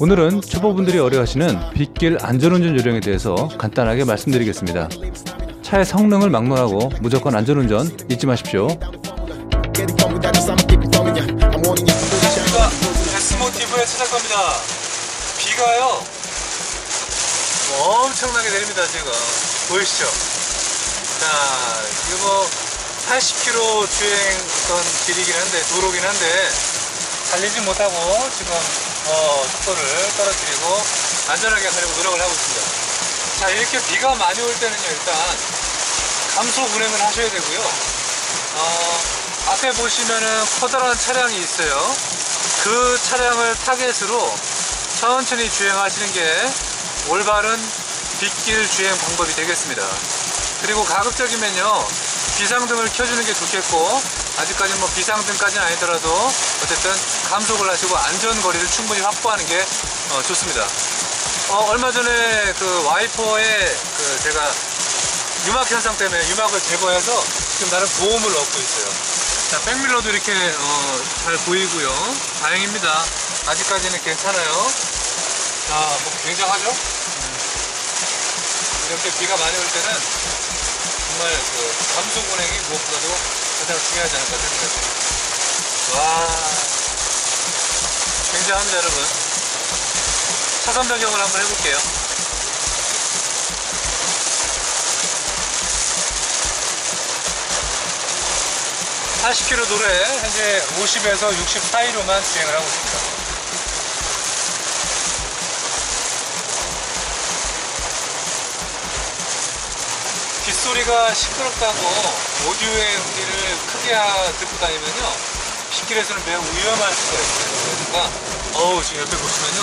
오늘은 초보분들이 어려워하시는 빗길 안전운전 요령에 대해서 간단하게 말씀드리겠습니다. 차의 성능을 막론하고 무조건 안전운전 잊지 마십시오. 안녕하십니까 데스모티브의 찾아갑니다 비가요 뭐 엄청나게 내립니다 지금 보이시죠 자 이거 뭐 80km 주행 어떤 길이긴 한데 도로긴 한데 달리지 못하고 지금 어, 속도를 떨어뜨리고 안전하게 가려고 노력을 하고 있습니다 자 이렇게 비가 많이 올 때는요 일단 감속 운행을 하셔야 되고요 어, 앞에 보시면은 커다란 차량이 있어요. 그 차량을 타겟으로 천천히 주행하시는 게 올바른 빗길 주행 방법이 되겠습니다. 그리고 가급적이면요 비상등을 켜주는 게 좋겠고 아직까지는 뭐 비상등까지는 아니더라도 어쨌든 감속을 하시고 안전거리를 충분히 확보하는 게 어, 좋습니다. 어, 얼마 전에 그 와이퍼에 그 제가 유막 현상 때문에 유막을 제거해서 지금 나름 보험을 얻고 있어요. 자, 백밀러도 이렇게 어, 잘 보이고요. 다행입니다. 아직까지는 괜찮아요. 자, 뭐 굉장하죠? 음. 이렇게 비가 많이 올 때는 정말 그 감속 운행이 무엇보다도 가장 중요하지 않을까 생각이 듭니다. 와, 굉장합니다, 여러분. 차선 변경을 한번 해볼게요. 80km 도로에 현재 50에서 60 사이로만 주행을 하고 있습니다. 소리가 시끄럽다고 오디오의 음질을 크게 듣고 다니면요 빗길에서는 매우 위험할 수가 있어요. 그러니까 어우 지금 옆에 보시면요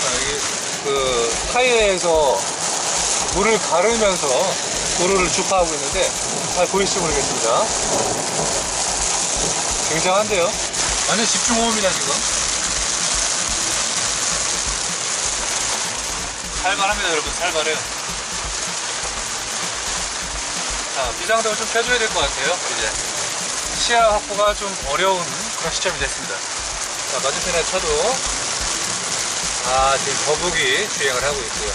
자, 여기 그 타이어에서 물을 가르면서 도로를 주파하고 있는데 잘 보일지 모르겠습니다. 굉장한데요? 완전 집중호흡이다 지금. 살벌합니다 여러분 살벌해요. 자 비상등을 좀 켜줘야 될 것 같아요 이제 시야 확보가 좀 어려운 그런 시점이 됐습니다. 자 맞은편에 차도 아 지금 거북이 주행을 하고 있고요.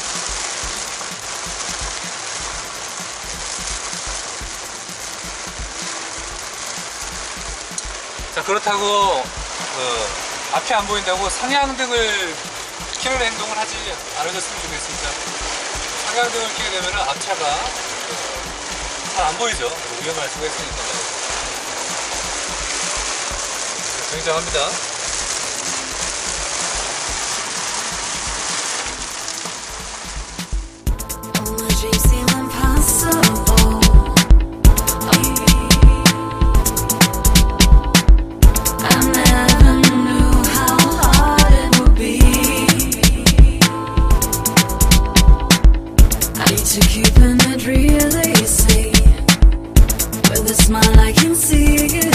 자 그렇다고 어, 앞이 안 보인다고 상향등을 켜는 행동을 하지 않으셨으면 좋겠습니다. 상향등을 켜게 되면 앞차가 어, 잘 안 보이죠. 위험할 수가 있으니까 굉장합니다. All my dreams smile, I can see